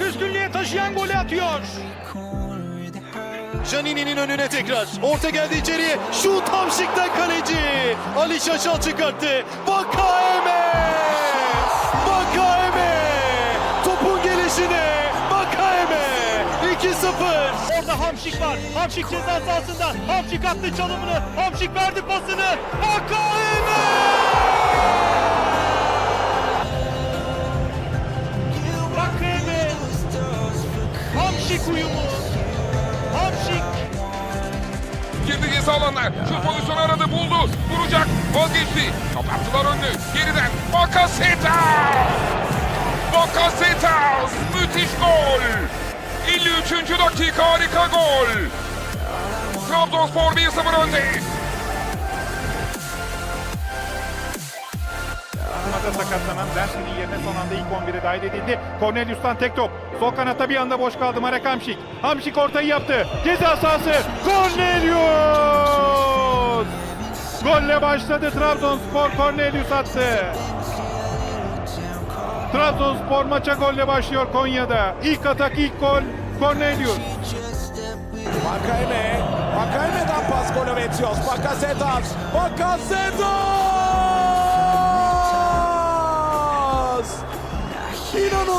çok üstünlüğe taşıyan golü atıyor. Janini'nin önüne tekrar. Orta geldi içeriye. Şut Hamşik'ten kaleci. Ali Şaşal çıkarttı. Vakayeme! Vakayeme! Topun gelişine Vakayeme! 2-0. Orada Hamşik var. Hamşik ceza sahasında. Hamşik attı çalımını. Hamşik verdi pasını. Vakayeme! Hamşik uyumu. Hamşik Girdi ceza alanına. Şut pozisyonu aradı buldu. Vuracak. Vazgeçti. Kapattılar önünü. Geriden. Bakasetas. Bakasetas. Müthiş gol. 53. dakika harika gol. Trabzonspor 1-0 önde. Turnuvada sakatlanan Dersin'in yerine son anda ilk 11'e dahil edildi. Cornelius'tan tek top. Sol kanatta bir anda boş kaldı Marek Hamşik. Hamşik ortayı yaptı. Ceza sahası. Cornelius! Golle başladı Trabzonspor. Cornelius attı. Trabzonspor maça golle başlıyor Konya'da. İlk atak, ilk gol Cornelius. Vakayeme. Vakayeme'den pas Golovetios. Bakasetas. Bakasetas.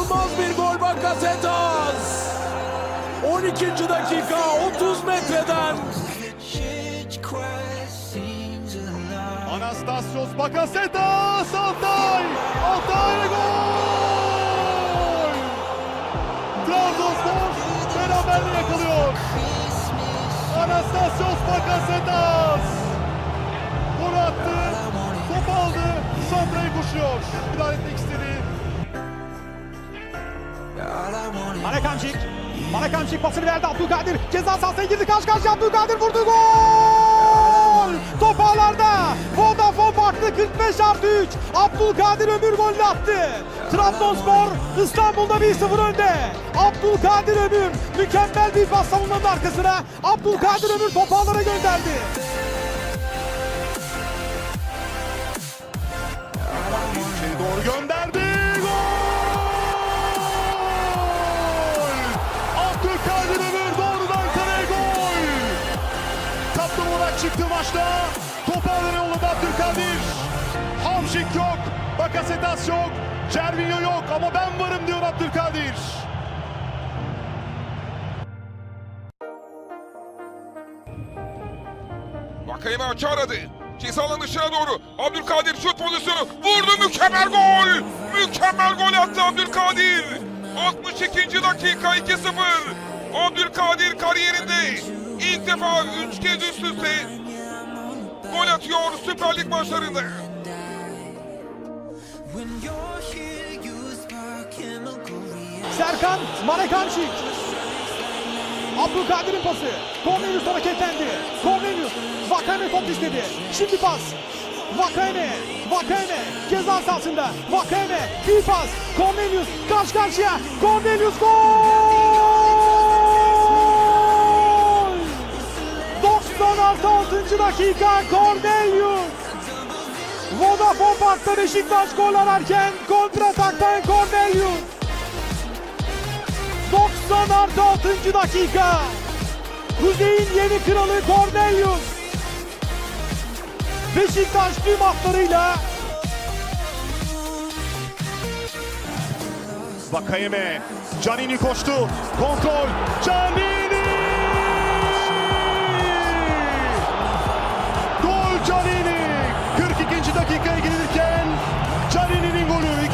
İnanılmaz bir gol Bakasetas. 12. dakika 30 metreden Anastasios Bakasetas Altay! Altay gol! Trabzonspor beraberliği yakalıyor. Anastasios Bakasetas! Gol attı, top aldı, Santra'yı koşuyor. Müdahale etmek istedi. Marek Hamşik pasını verdi Abdülkadir. Ceza sahasına girdi karşı karşıya Abdülkadir vurdu gol! Top ağlarda. Vodafone farklı 45 artı 3. Abdülkadir Ömür golünü attı. Trabzonspor İstanbul'da 1-0 önde. Abdülkadir Ömür mükemmel bir pas savunmanın arkasına. Abdülkadir Ömür topu ağlara gönderdi. Çıktı maçta. Top ağlara yolladı Abdülkadir. Hamşik yok. Bakasetas yok. Cervinho yok ama ben varım diyor Abdülkadir. Vakayeme açı aradı. Ceza dışına doğru. Abdülkadir şut pozisyonu. Vurdu mükemmel gol. Mükemmel gol attı Abdülkadir. 62. dakika 2-0. Abdülkadir defa 3 kez üst üste gol atıyor Süper Lig maçlarında. Serkan Marek Hamşik. Abdülkadir'in pası. Cornelius hareketlendi. Cornelius Vakayeme top istedi. Şimdi pas. Vakayeme. Vakayeme. Ceza sahasında. Vakayeme. Bir pas. Cornelius karşı karşıya. Cornelius gol! Dakika Cornelius. Vodafone Park'ta Beşiktaş gol ararken kontrataktan Cornelius. 90 artı 6. dakika. Kuzey'in yeni kralı Cornelius. Beşiktaş tüm hatlarıyla Vakayeme. Canini koştu. Kontrol. Canini!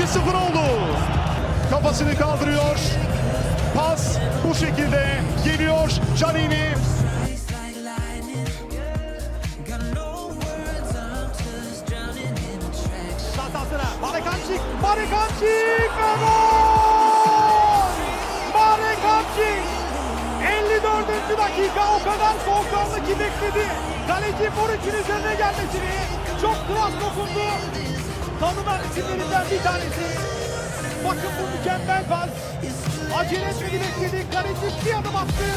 1-0 oldu. Kafasını kaldırıyor. Pas bu şekilde geliyor. Canini Marekançik, Marekançik ve gol! Marekançik! 54. dakika o kadar soğukkanlı ki bekledi. Kaleci Boric'in üzerine gelmesini çok klas dokundu. Tanınan isimlerinden bir tanesi. Bakın bu mükemmel pas. Acele etmedi bekledi. Kaleci bir adım attı.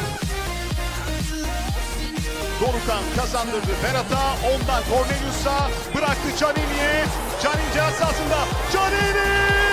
Dorukan kazandırdı Berat'a. Ondan Cornelius'a bıraktı Canini'ye. Canini ceza sahasında. Canini!